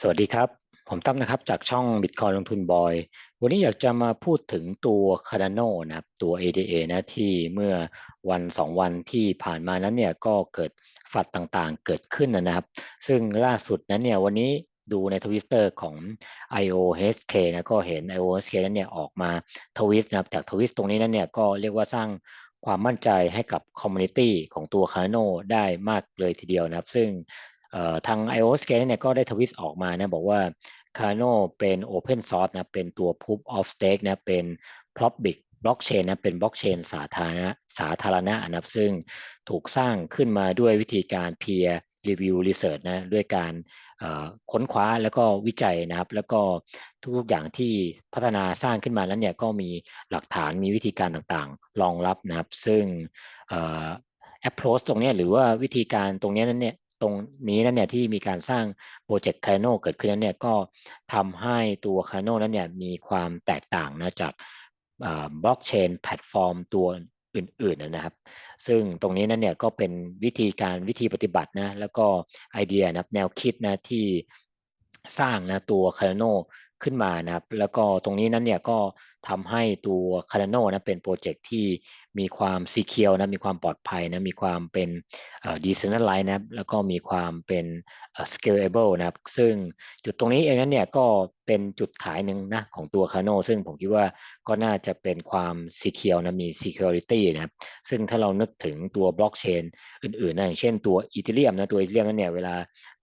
สวัสดีครับ ผมตั้มนะครับจากช่อง Bitcoin ลงทุนบอย วันนี้อยากจะมาพูดถึงตัว Cardano นะครับตัว ADA นะที่เมื่อวันสองวันที่ผ่านมานั้นเนี่ยก็เกิดฝัดต่างๆเกิดขึ้นนะครับ ซึ่งล่าสุดนั้นเนี่ยวันนี้ดูในทวิตเตอร์ของ IOHK นะก็เห็น IOHK นั้นเนี่ยออกมาทวิตนะครับจากทวิตตรงนี้นั้นเนี่ยก็เรียกว่าสร้างความมั่นใจให้กับคอมมูนิตี้ของตัว Cardano ได้มากเลยทีเดียวนะครับ ซึ่ง ทาง iOS Scan เนี่ยก็ได้ทวิตออกมานะบอกว่า Cardano เป็น Open Source นะเป็นตัว Proof of Stake นะเป็น Public Blockchain นะเป็นบล็อกเชนสาธารณะสาธารณะนะครับซึ่งถูกสร้างขึ้นมาด้วยวิธีการ peer review research นะด้วยการค้นคว้าแล้วก็วิจัยนะครับ แล้วก็ทุกอย่างที่พัฒนาสร้างขึ้นมาแล้วเนี่ยก็มีหลักฐานมีวิธีการต่างๆ รองรับนะครับ ซึ่ง approach ตรงนี้หรือว่าวิธีการตรงนี้นั้นเนี่ย ตรงนี้นั้นเนี่ยที่มีการสร้างโปรเจกต์คาโนเกิดขึ้นนั้นเนี่ยก็ทำให้ตัวคาโนนั้นเนี่ยมีความแตกต่างนะจากบล็อกเชนแพลตฟอร์มตัวอื่นๆนะครับ ซึ่งตรงนี้นั่นเนี่ยก็เป็นวิธีการวิธีปฏิบัตินะแล้วก็ไอเดียนะแนวคิดนะที่สร้างนะตัวคาโน ขึ้นมานะครับ แล้วก็ตรงนี้นั้นเนี่ยก็ทำให้ตัว Cardano นะเป็นโปรเจกต์ที่มีความ secure นะมีความปลอดภัยนะมีความเป็น decentralized นะแล้วก็มีความเป็น scalable นะครับ ซึ่งจุดตรงนี้เองนั้นเนี่ยก็เป็นจุดขายหนึ่งนะของตัว Cardano ซึ่งผมคิดว่าก็น่าจะเป็นความ secure นะมี security นะครับซึ่งถ้าเรานึกถึงตัว blockchain อื่นๆนะอย่างเช่นตัว Ethereum นะตัว Ethereum นั้นเนี่ยเวลา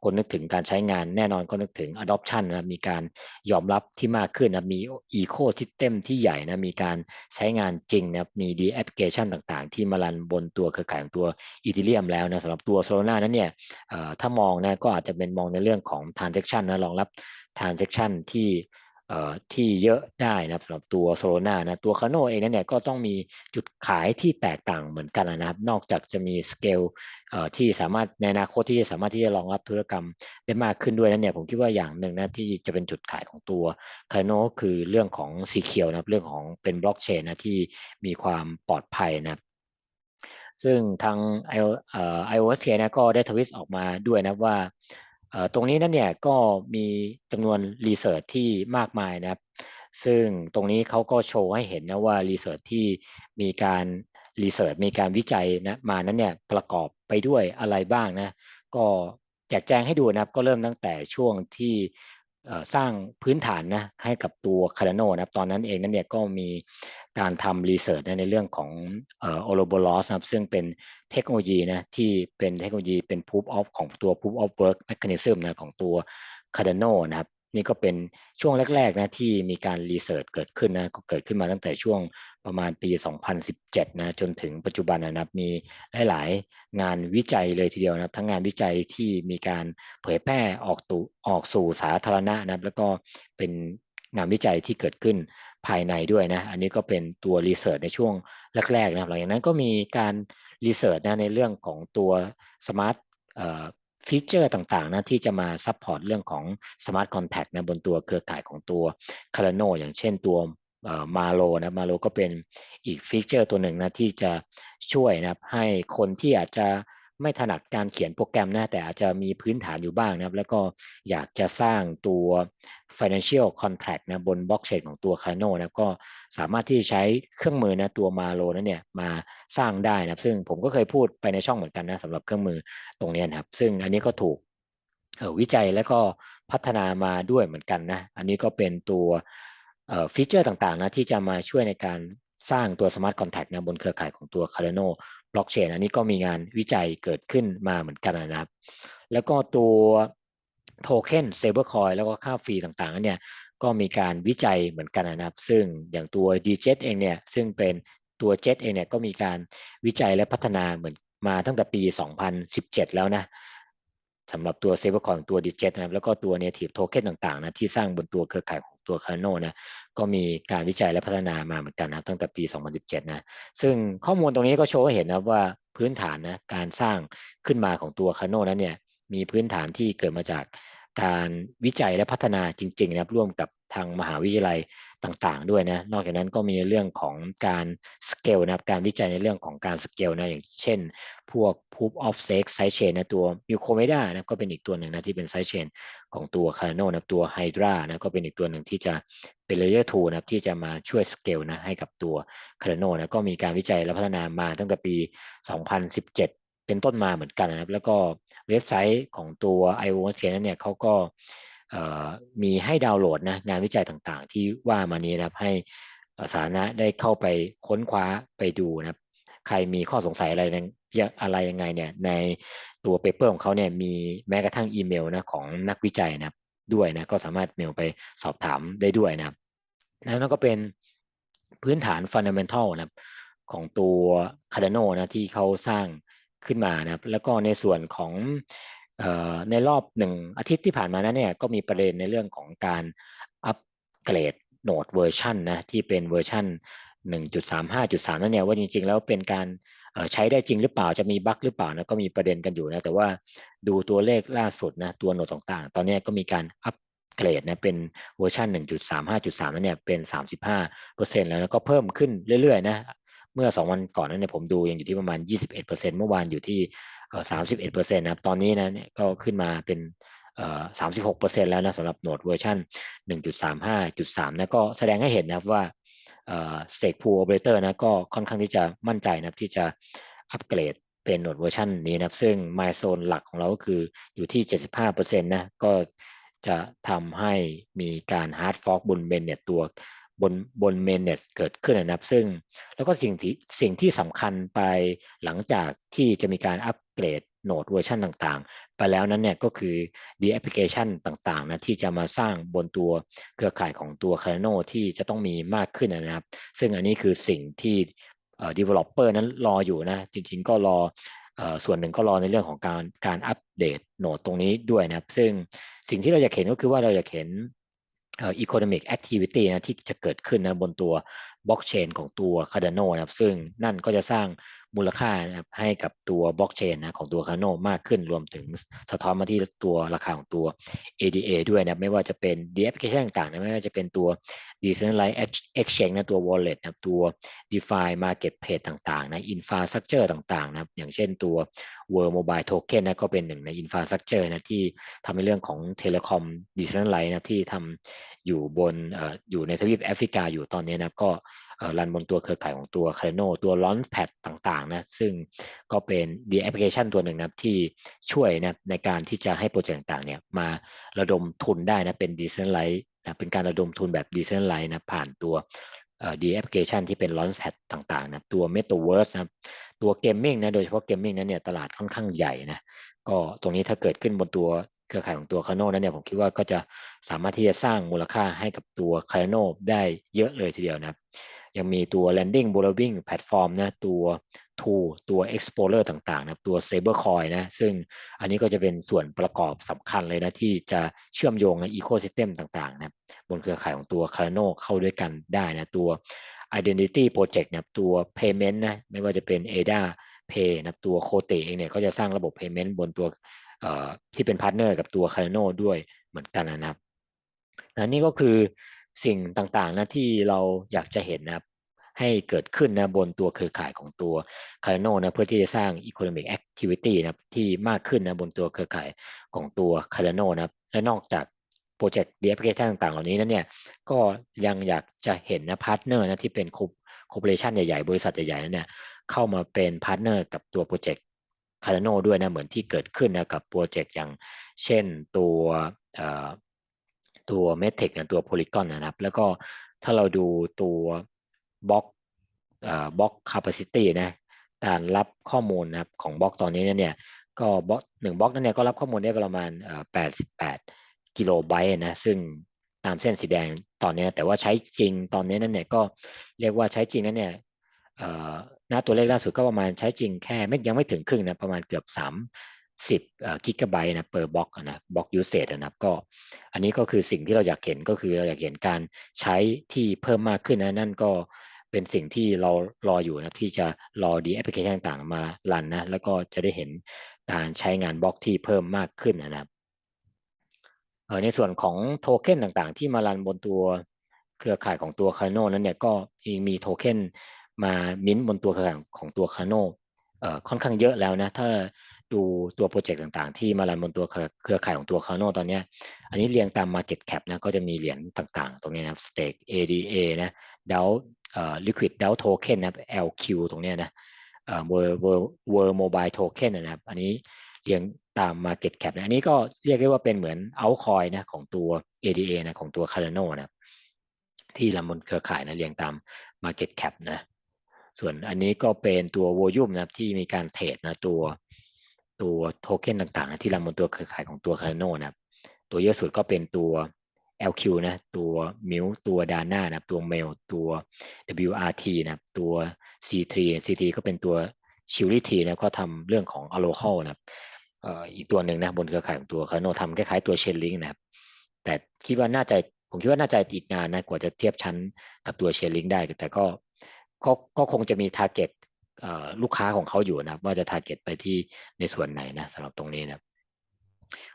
คนนึกถึงการใช้งานแน่นอนก็นึกถึง adoption นะมีการยอมรับที่มากขึ้นนะมี ecosystem ที่ใหญ่นะมีการใช้งานจริงนะมีดีแอปพลิเคชันต่างๆ ที่มารันบนตัวเครือข่ายของตัว ethereum แล้วนะสำหรับตัวโซลาร่านั้นเนี่ยถ้ามองนะก็อาจจะเป็นมองในเรื่องของ transaction นะรองรับ transaction ที่ ที่เยอะได้นะสำหรับตัวโซโลนานะตัวคาโนเองนั้นเนี่ยก็ต้องมีจุดขายที่แตกต่างเหมือนกันนะครับ นอกจากจะมีสเกลที่สามารถในอนาคตที่จะสามารถที่จะรองรับธุรกรรมได้มากขึ้นด้วยนั้นเนี่ยผมคิดว่าอย่างหนึ่งนะที่จะเป็นจุดขายของตัวคาโนคือเรื่องของสีเขียวนะเรื่องของเป็นบล็อกเชนนะที่มีความปลอดภัยนะซึ่งทาง iOS นะก็ได้ทวิตออกมาด้วยนะว่า ตรงนี้นั่นเนี่ยก็มีจำนวนรีเสิร์ชที่มากมายนะครับ ซึ่งตรงนี้เขาก็โชว์ให้เห็นนะว่ารีเสิร์ชที่มีการรีเสิร์ชมีการวิจัยนะมานั้นเนี่ยประกอบไปด้วยอะไรบ้างนะ ก็แจกแจงให้ดูนะครับ ก็เริ่มตั้งแต่ช่วงที่ สร้างพื้นฐานนะให้กับตัวคาร์โนนะครับตอนนั้นเองนั้นเนี่ยก็มีการทำรีเสิร์ชในเรื่องของโอโลโบลอสนะครับซึ่งเป็นเทคโนโลยีนะที่เป็นเทคโนโลยีเป็น proof of ของตัว proof of work mechanism นะของตัว Cardano นะครับ นี่ก็เป็นช่วงแรกๆนะที่มีการรีเสิร์ชเกิดขึ้นนะก็เกิดขึ้นมาตั้งแต่ช่วงประมาณปี 2017 นะจนถึงปัจจุบันนะครับมีหลายๆงานวิจัยเลยทีเดียวนะครับ ทั้งงานวิจัยที่มีการเผยแพร่ออกตุออกสู่สาธารณะนะครับ แล้วก็เป็นงานวิจัยที่เกิดขึ้นภายในด้วยนะ อันนี้ก็เป็นตัวรีเสิร์ชในช่วงแรกๆนะหลังจากนั้นก็มีการรีเสิร์ชนะในเรื่องของตัวสมาร์ท ฟีเจอร์ต่างๆนะที่จะมาซัพพอร์ตเรื่องของสมาร์ทคอนแทคนะบนตัวเครือข่ายของตัวคาร์โนอย่างเช่นตัวมาโลนะมาโลก็เป็นอีกฟีเจอร์ตัวหนึ่งนะที่จะช่วยนะให้คนที่อาจจะ ไม่ถนัดการเขียนโปรแกรมนะแต่อาจจะมีพื้นฐานอยู่บ้างนะครับ แล้วก็อยากจะสร้างตัว financial contract นะบนบล็อกเชนของตัว Cardano นะก็สามารถที่ใช้เครื่องมือนะตัวมาโลนั้นเนี่ยมาสร้างได้นะซึ่งผมก็เคยพูดไปในช่องเหมือนกันนะสำหรับเครื่องมือตรงนี้นะครับ ซึ่งอันนี้ก็ถูกวิจัยแล้วก็พัฒนามาด้วยเหมือนกันนะ อันนี้ก็เป็นตัวฟีเจอร์ต่างๆนะที่จะมาช่วยในการ สร้างตัว Smart Contract นะบนเครือข่ายของตัว Cardano บล็อกเชนอันนี้ก็มีงานวิจัยเกิดขึ้นมาเหมือนกันนะครับ แล้วก็ตัวโทเค็นเซเบอร์คอยแล้วก็ค่าฟรีต่างๆเนี่ยก็มีการวิจัยเหมือนกันนะครับ ซึ่งอย่างตัว d j e t เองเนี่ยซึ่งเป็นตัว Jet เองเนี่ยก็มีการวิจัยและพัฒนาเหมือนมาตั้งแต่ปี 2017 แล้วนะสำหรับตัวเซเบอร์คอยตัว d j e t นะครับแล้วก็ตัว native token ต่างๆนะที่สร้างบนตัวเครือข่ายของ ตัวคาโนนะก็มีการวิจัยและพัฒนามาเหมือนกันนะตั้งแต่ปี 2017 นะซึ่งข้อมูลตรงนี้ก็โชว์ให้เห็นนะว่าพื้นฐานนะการสร้างขึ้นมาของตัวคาโนนั้นเนี่ยมีพื้นฐานที่เกิดมาจากการวิจัยและพัฒนาจริงๆนะครับร่วมกับทางมหาวิทยาลัย ต่างๆด้วยนะนอกจากนั้นก็มีเรื่องของการสเกลนะครับการวิจัยในเรื่องของการสเกลนะอย่างเช่น พวก proof of stake side chain นะตัว m u c o m e d a นะก็เป็นอีกตัวหนึ่งนะที่เป็น side chain ของตัว Cardano นะตัว Hydra นะก็เป็นอีกตัวหนึ่งที่จะเป็น layer 2นะที่จะมาช่วยสเกลนะให้กับตัว Cardano นะก็มีการวิจัยและพัฒนามาตั้งแต่ปี 2017เป็นต้นมาเหมือนกันนะครับ แล้วก็เว็บไซต์ของตัว i o s นั้นเนี่ยเขาก็ มีให้ดาวน์โหลดนะงานวิจัยต่างๆ ที่ว่ามานี้นะครับให้สาธารณะได้เข้าไปค้นคว้าไปดูนะครับใครมีข้อสงสัยอะไรอะไรยังไงเนี่ยในตัวเปเปอร์ของเขาเนี่ยมีแม้กระทั่งอีเมลนะของนักวิจัยนะด้วยนะก็สามารถเมลไปสอบถามได้ด้วยนะครับแล้วก็เป็นพื้นฐานฟันเดเมนทัลนะครับของตัว Cardano นะที่เขาสร้างขึ้นมานะครับแล้วก็ในส่วนของ ในรอบหนึ่งอาทิตย์ที่ผ่านมานั้นเนี่ยก็มีประเด็นในเรื่องของการอัปเกรดโหนดเวอร์ชันนะที่เป็นเวอร์ชัน1.35.3 นั่นเนี่ยว่าจริงๆ แล้วเป็นการใช้ได้จริงหรือเปล่าจะมีบั๊กหรือเปล่านะก็มีประเด็นกันอยู่นะแต่ว่าดูตัวเลขล่าสุดนะตัวโหนดต่างๆ ตอนนี้ก็มีการอัปเกรดนะเป็นเวอร์ชัน1.35.3นั่นเนี่ยเป็น 35%แล้วก็เพิ่มขึ้นเรื่อยๆนะเมื่อ 2 วันก่อนนั้นเนี่ยผมดูยังอยู่ที่ประมาณ 21%เมื่อวานอยู่ที่ สามสิบเอ็ดเปอร์เซ็นต์นะครับตอนนี้นะเนี่ยก็ขึ้นมาเป็นสามสิบหกเปอร์เซ็นต์แล้วนะสำหรับโหนดเวอร์ชันหนึ่งจุดสามห้าจุดสามนะก็แสดงให้เห็นนะครับว่าสเต็กพูลโอเปอเรเตอร์นะก็ค่อนข้างที่จะมั่นใจนะที่จะอัปเกรดเป็นโหนดเวอร์ชันนี้นะซึ่งไมล์โซนหลักของเราก็คืออยู่ที่ 75%นะก็จะทำให้มีการฮาร์ดฟอกบนเบนเน็ตตัว บนบนเมนเนสเกิดขึ้นนะครับ ซึ่งแล้วก็สิ่งที่สิ่งที่สำคัญไปหลังจากที่จะมีการอัปเกรดโหนดเวอร์ชันต่างๆ ไปแล้วนั้นเนี่ยก็คือดีแอปพลิเคชันต่างๆนะที่จะมาสร้างบนตัวเครือข่ายของตัว Cardano ที่จะต้องมีมากขึ้นนะครับ ซึ่งอันนี้คือสิ่งที่ developer นั้นรออยู่นะ จริงๆก็รอส่วนหนึ่งก็รอในเรื่องของการการอัปเดตโหนดตรงนี้ด้วยนะครับ ซึ่งสิ่งที่เราอยากเห็นก็คือว่าเราอยากเห็น economic activity นะที่จะเกิดขึ้นนะบนตัวบล็อกเชนของตัว Cardano นะครับซึ่งนั่นก็จะสร้าง มูลค่านะครับให้กับตัวบล็อกเชนนะของตัว Cardano มากขึ้นรวมถึงสะท้อนมาที่ตัวราคาของตัว ADA ด้วยนะไม่ว่าจะเป็น d e p p l i c a t i o n ต่างๆนะไม่ว่าจะเป็นตัว Decentralized Exchange นะตัว Wallet นะตัว DeFi Marketplace ต่างๆนะ Infrastructure ต่างๆนะอย่างเช่นตัว World Mobile Token นะก็เป็นหนึ่งใน Infrastructure นะที่ทำในเรื่องของ Telecom Decentralized นะที่ทำ อยู่บนออยู่ในทวีปแอฟริกาอยู่ตอนนี้นะก็รันบนตัวเครือข่ายของตัว c a r d a n o ตัว Launchpad ต่างๆนะซึ่งก็เป็นดีแอปพลิเคชันตัวหนึ่งนะที่ช่วยนะในการที่จะให้โปรเจกต์ต่างๆเนี่ยมาระดมทุนได้นะเป็นดีเซนไลท์นะเป็นการระดมทุนแบบดีเซนไลท์นะผ่านตัวดีแอปพลิเคชันที่เป็น Launchpad ต่างๆนะตัว Metaverse นะตัวเกมมิ่งนะโดยเฉพาะเกมมิ่งนั้นเนี่ยตลาดค่อนข้างใหญ่นะก็ตรงนี้ถ้าเกิดขึ้นบนตัว เครือข่ายของตัวคาโนนั้นเนี่ยผมคิดว่าก็จะสามารถที่จะสร้างมูลค่าให้กับตัวคาโนได้เยอะเลยทีเดียวนะครับ ยังมีตัว landing borrowing platform นะตัว tool ตัว explorer ต่างๆนะตัว stablecoin นะซึ่งอันนี้ก็จะเป็นส่วนประกอบสำคัญเลยนะ ที่จะเชื่อมโยงใน ecosystem ต่างๆนะบนเครือข่ายของตัว Cardano เข้าด้วยกันได้นะตัว identity project นะตัว payment นะไม่ว่าจะเป็น ADA Pay นะตัว c o t e เองเนี่ยก็จะสร้างระบบ payment บนตัว ที่เป็นพาร์ทเนอร์กับตัว Cardano ด้วยเหมือนกันนะครับนะนี่ก็คือสิ่งต่างๆนะที่เราอยากจะเห็นนะครับให้เกิดขึ้นนะบนตัวเครือข่ายของตัว Cardano นะเพื่อที่จะสร้าง economic activity นะที่มากขึ้นนะบนตัวเครือข่ายของตัว Cardano นะและนอกจากโปรเจกต์เดีแอปพเคชันต่างๆ เหล่านี้นั้นเนี่ยก็ยังอยากจะเห็นนะพาร์ทเนอร์นะที่เป็นคอร์ปอเรชันใหญ่ๆ บริษัทใหญ่ๆนั้นเนี่ยเข้ามาเป็นพาร์ทเนอร์กับตัวโปรเจกต์ Cardano ด้วยนะเหมือนที่เกิดขึ้นนะกับโปรเจกต์อย่างเช่นตัวตัวเมทริกนะตัวโพลีกอนนะครับ แล้วก็ถ้าเราดูตัวบล็อกบล็อกคาปาซิตี้นะการรับข้อมูลนะครับของบล็อกตอนนี้เนี่ยก็บล็อกหนึ่งบล็อกนั้นเนี่ยก็รับข้อมูลได้ประมาณแปดสิบแปดกิโลไบต์นะซึ่งตามเส้นสีแดงตอนนี้แต่ว่าใช้จริงตอนนี้นั่นเนี่ยก็เรียกว่าใช้จริงนั้นเนี่ย น้าตัวเลขล่าสุดก็ประมาณใช้จริงแค่ไม่ยังไม่ถึงครึ่งนะประมาณเกือบสามสิบกิกะไบต์นะเปิดบล็อกนะบล็อกยูเซตนะครับก็อันนี้ก็คือสิ่งที่เราอยากเห็นก็คือเราอยากเห็นการใช้ที่เพิ่มมากขึ้นนะนั่นก็เป็นสิ่งที่เรารออยู่นะที่จะรอดีแอปพลิเคชันต่างมาลันนะแล้วก็จะได้เห็นการใช้งานบล็อกที่เพิ่มมากขึ้นนะครับในส่วนของโทเค็นต่างๆ ที่มารันบนตัวเครือข่ายของตัว Cardano นั้นเนี่ยก็มีโทเค็น มามิ้นบนตัวเครือข่ายของตัว Cardano เอ่ค่อนข้างเยอะแล้วนะ ถ้าดูตัวโปรเจกต์ต่างๆ ที่มารันบนตัวเครือข่ายของตัว Cardano ตอนนี้ อันนี้เรียงตาม Market Cap นะ ก็จะมีเหรียญต่างๆ ตรงนี้นะ Stake ADA นะ DAO เอ่อ Liquid DAO Token นะ LQ ตรงนี้นะเอ่อ World World World Mobile Token นะครับ อันนี้เรียงตาม Market Cap นะ อันนี้ก็เรียกได้ว่าเป็นเหมือน altcoin นะของตัว ADA นะของตัว Cardano นะที่รันบนเครือข่ายนะเรียงตาม Market Cap นะ ส่วนอันนี้ก็เป็นตัว volume นะครับที่มีการเทรดนะตัวตัวโทเค็นต่างๆนะที่รันบนตัวเครือข่ายของตัว Cardano นะครับตัวเยอะสุดก็เป็นตัว LQ นะตัว MIL ตัว Dana นะตัว Mail ตัว WRT นะครับตัว C3 C3 ก็เป็นตัว s h i l i t นะก็ทำเรื่องของ a l o h a l นะครับเอ่ออีกตัวหนึ่งนะบนเครือข่ายของตัว Cardano ทำคล้ายๆตัว Chainlink นะครับแต่คิดว่าน่าจะผมคิดว่าน่าจะอีกนานนะกว่าจะเทียบชั้นกับตัว Chainlink ได้แต่ก็ ก็ก็คงจะมี target ลูกค้าของเขาอยู่นะว่าจะ target ไปที่ในส่วนไหนนะสำหรับตรงนี้นะ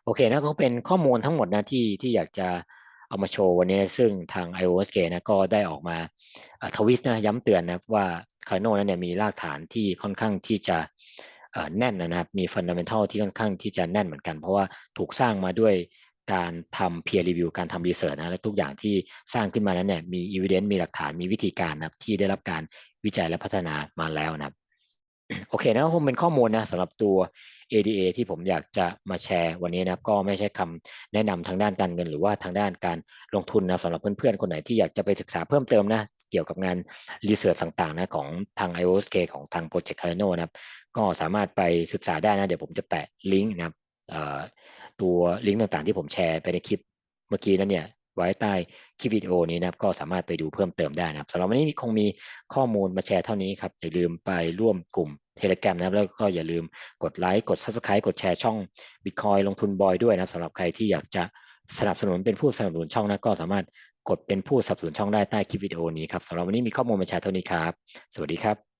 โอเคนะก็เป็นข้อมูลทั้งหมดนะที่ที่อยากจะเอามาโชว์วันนี้ซึ่งทาง iOSK นะก็ได้ออกมาทวิสนะย้ำเตือนนะว่าคาโนนั้นเนี่ยมีรากฐานที่ค่อนข้างที่จะแน่นนะครับมีฟันดัมเบลทัลที่ค่อนข้างที่จะแน่นเหมือนกัน เพราะว่าถูกสร้างมาด้วย การทำ peer review การทำ research นะและทุกอย่างที่สร้างขึ้นมานั้นเนี่ยมี evidence มีหลักฐานมีวิธีการนะครับที่ได้รับการวิจัยและพัฒนามาแล้วนะครับโอเคนะผมเป็นข้อมูลนะสำหรับตัว ADA ที่ผมอยากจะมาแชร์วันนี้นะครับ ก็ไม่ใช่คำแนะนำทางด้านการเงิน หรือว่าทางด้านการลงทุนนะสำหรับเพื่อนๆ คนไหนที่อยากจะไปศึกษาเพิ่มเติมนะเกี่ยวกับงานรีเสิร์ชต่างๆนะของทาง IOSK ของทาง Project Cardano นะครับ ก็สามารถไปศึกษาได้นะ เดี๋ยวผมจะแปะลิงก์นะครับ ตัวลิงก์ต่างๆ ที่ผมแชร์ไปในคลิปเมื่อกี้นั้นเนี่ยไว้ใต้คลิปวิดีโอนี้นะครับก็สามารถไปดูเพิ่มเติมได้นะครับสำหรับวันนี้คงมีข้อมูลมาแชร์เท่านี้ครับอย่าลืมไปร่วมกลุ่มเทเล gram นะครับแล้วก็อย่าลืมกดไลค์กด subscribe กดแชร์ช่อง Bitcoin ลงทุนบอยด้วยนะสำหรับใครที่อยากจะสนับสนุนเป็นผู้สนับสนุนช่องนะก็สามารถกดเป็นผู้สนับสนุนช่องได้ใต้คลิปวิดีโอนี้ครับสำหรับวันนี้มีข้อมูลมาแชร์เท่านี้ครับ สวัสดีครับ